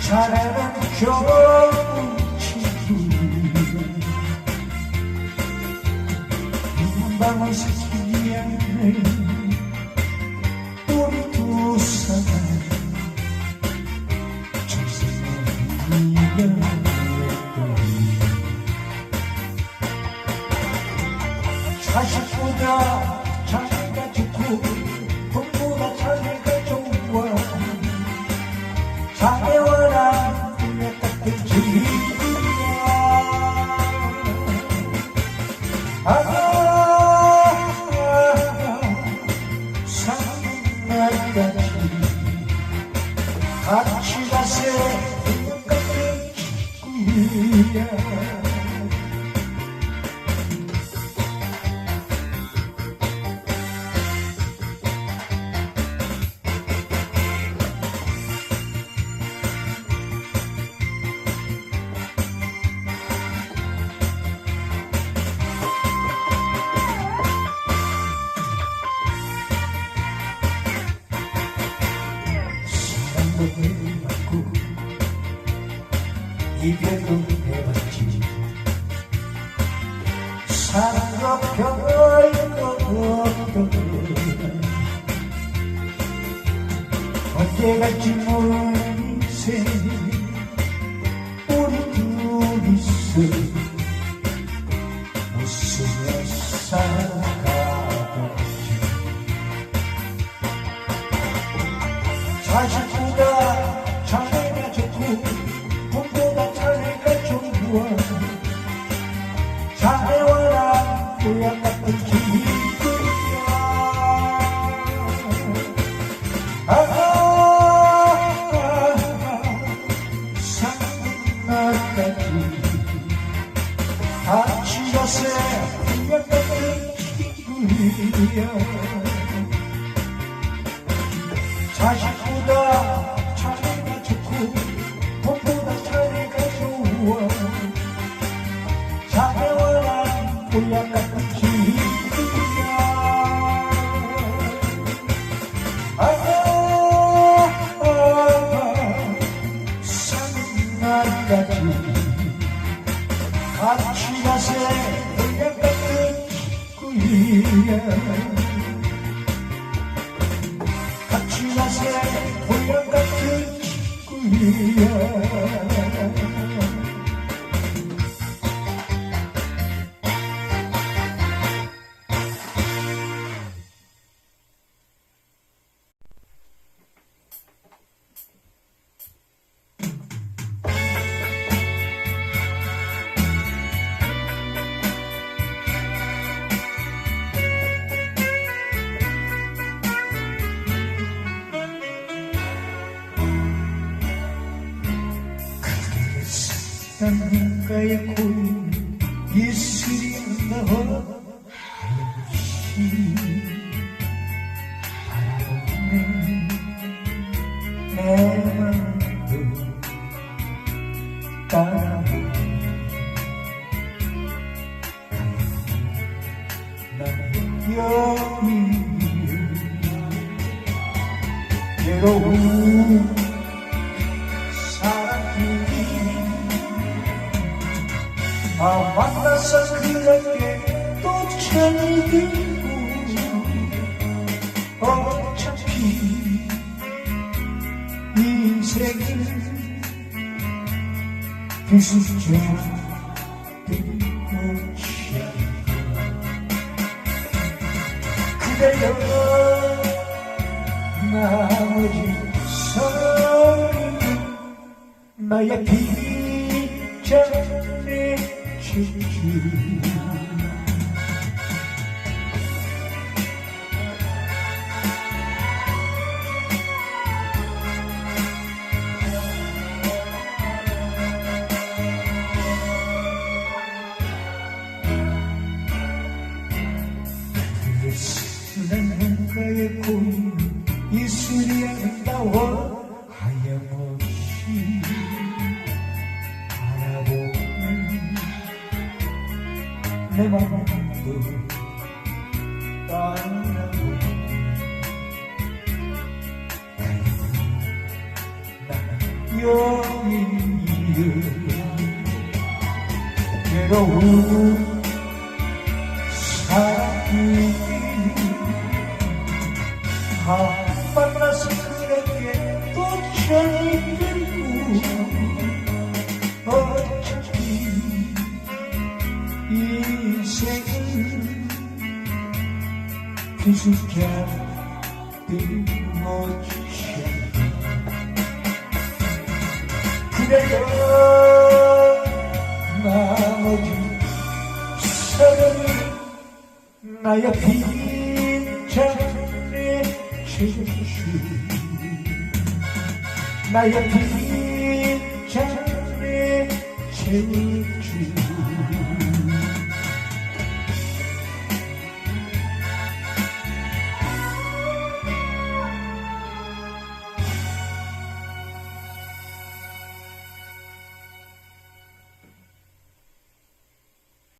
사랑은 겨우 지키한 방울 사랑을 우리 두 사람 정신을 사실보다 자기가 좋고 같이 가세. 꿈 같은 친구야 사랑과 언제 갈지 모르 자식보다. 자네가 좋고 돈보다 자네가 좋아. 난 고향 같은 친구야. 아, 아, 아, 산날까지 같이 가세. 고향 같은 친구야 친구 난 여기 외로운 아 만나서 그렇게 또 천이 들고 어차피 인생은 비수죠 꽃이야. 그대여 나머지 서리는 나의 빗장의 질 괴로운 사랑이 다 만나서 또전 비수자 빈모자 그대가 나머지 사랑이 나의 빈잔의 제주 나의 빈잔의 제주